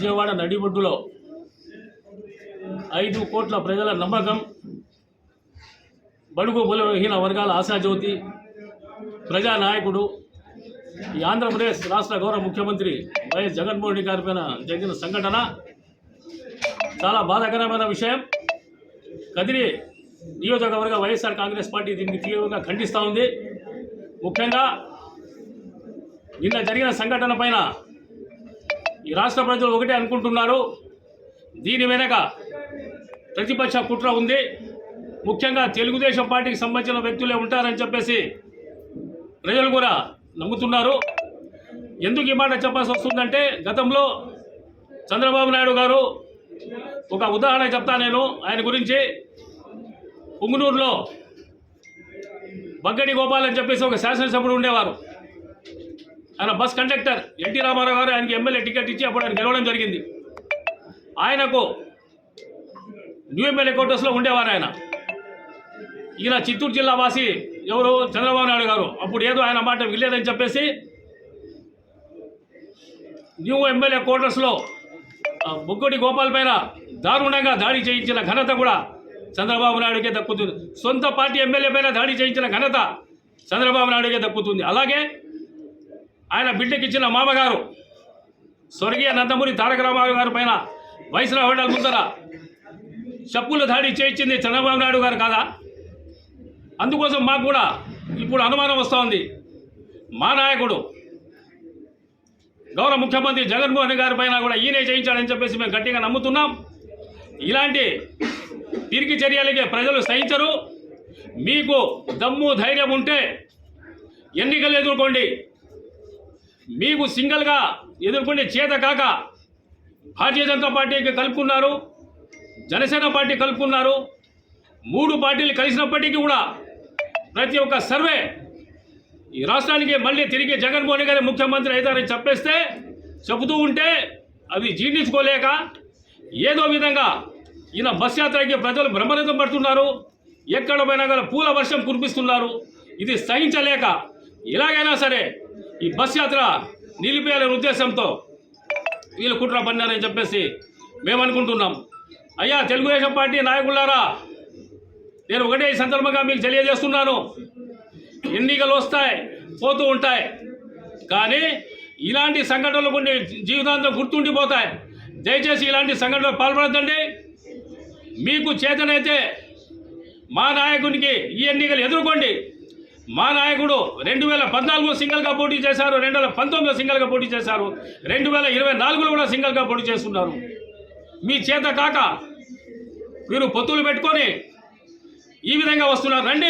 విజయవాడ నడిబొడ్డులో ఐదు కోట్ల ప్రజల నమ్మకం బడుగు బలహీన వర్గాల ఆశాజ్యోతి ప్రజానాయకుడు ఈ ఆంధ్రప్రదేశ్ రాష్ట్ర గౌరవ ముఖ్యమంత్రి వైఎస్ జగన్మోహన్ రెడ్డి గారి పైన జరిగిన సంఘటన చాలా బాధాకరమైన విషయం. కదిరి నియోజకవర్గ వైఎస్ఆర్ కాంగ్రెస్ పార్టీ దీన్ని తీవ్రంగా ఖండిస్తూ ఉంది. ముఖ్యంగా నిన్న జరిగిన సంఘటన పైన ఈ రాష్ట్ర ప్రజలు ఒకటే అనుకుంటున్నారు. దీని వెనక ప్రతిపక్ష కుట్ర ఉంది. ముఖ్యంగా తెలుగుదేశం పార్టీకి సంబంధించిన వ్యక్తులే ఉంటారని చెప్పేసి ప్రజలు కూడా నమ్ముతున్నారు. ఎందుకు ఈ మాట చెప్పాల్సి వస్తుందంటే గతంలో చంద్రబాబు నాయుడు గారు ఒక ఉదాహరణ చెప్తా నేను ఆయన గురించి. పుంగునూరులో బగ్గడి గోపాల్ అని చెప్పేసి ఒక శాసనసభ్యుడు ఉండేవారు. ఆయన బస్ కండక్టర్ ఎన్టీ రామారావు గారు ఆయనకి ఎమ్మెల్యే టికెట్ ఇచ్చి అప్పుడు ఆయన గెలవడం జరిగింది. ఆయనకు న్యూ ఎమ్మెల్యే క్వార్టర్స్లో ఉండేవారు ఆయన. ఈయన చిత్తూరు జిల్లా వాసి ఎవరు? చంద్రబాబు నాయుడు గారు. అప్పుడు ఏదో ఆయన మాట విలేదని చెప్పేసి న్యూ ఎమ్మెల్యే క్వార్టర్స్లో ముగ్గుడి గోపాల్ పైన దారుణంగా దాడి చేయించిన ఘనత కూడా చంద్రబాబు నాయుడుకే దక్కుతుంది. సొంత పార్టీ ఎమ్మెల్యే పైన దాడి చేయించిన ఘనత చంద్రబాబు నాయుడుకే దక్కుతుంది. అలాగే ఆయన బిడ్డకిచ్చిన మామగారు స్వర్గీయ నందమూరి తారక రామారావు గారి పైన వైస్రావ్ హోటల్ ముందర చెప్పుల దాడి చేయించింది చంద్రబాబు నాయుడు గారు కాదా? అందుకోసం మాకు కూడా ఇప్పుడు అనుమానం వస్తోంది మా నాయకుడు గౌరవ ముఖ్యమంత్రి జగన్మోహన్ గారి పైన కూడా ఈయనే చేయించాడని చెప్పేసి మేము గట్టిగా నమ్ముతున్నాం. ఇలాంటి తిరిగి చర్యలకి ప్రజలు సహించరు. మీకు దమ్ము ధైర్యం ఉంటే ఎన్నికలు ఎదుర్కోండి. మీకు సింగిల్గా ఎదుర్కొనే చేత కాక భారతీయ జనతా పార్టీకి కలుపుకున్నారు జనసేన పార్టీ కలుపుకున్నారు మూడు పార్టీలు కలిసినప్పటికీ కూడా ప్రతి ఒక్క సర్వే ఈ రాష్ట్రానికి మళ్ళీ తిరిగి జగన్మోహన్ గారి ముఖ్యమంత్రి అవుతారని చెప్పేస్తే చెబుతూ ఉంటే అవి జీర్ణించుకోలేక ఏదో విధంగా ఈయన బస్ యాత్రకి ప్రజలు బ్రహ్మరథం పడుతున్నారు ఎక్కడ పోయినా గల పూల వర్షం కురిపిస్తున్నారు. ఇది సహించలేక ఇలాగైనా సరే ఈ బస్ యాత్ర నిలిపేయాలనే ఉద్దేశంతో వీళ్ళు కుట్ర పన్నారని చెప్పేసి మేము అనుకుంటున్నాం అయ్యా తెలుగుదేశం పార్టీ నాయకులారా నేను ఒకటే ఈ సందర్భంగా మీకు తెలియజేస్తున్నాను. ఎన్నికలు వస్తాయి పోతూ ఉంటాయి. కానీ ఇలాంటి సంఘటనలు కొన్ని జీవితాంతం గుర్తుండిపోతాయి. దయచేసి ఇలాంటి సంఘటనలు పాల్పడద్దండి. మీకు చేతనైతే మా నాయకునికి ఈ ఎన్నికలు ఎదుర్కోండి. మా నాయకుడు రెండు వేల పద్నాలుగులో సింగిల్గా పోటీ చేశారు రెండు వేల పంతొమ్మిదిలో సింగిల్గా పోటీ చేశారు రెండు వేల ఇరవై నాలుగులో కూడా సింగిల్గా పోటీ చేస్తున్నారు. మీ చేత కాక మీరు పొత్తులు పెట్టుకొని ఈ విధంగా వస్తున్నారు. రండి.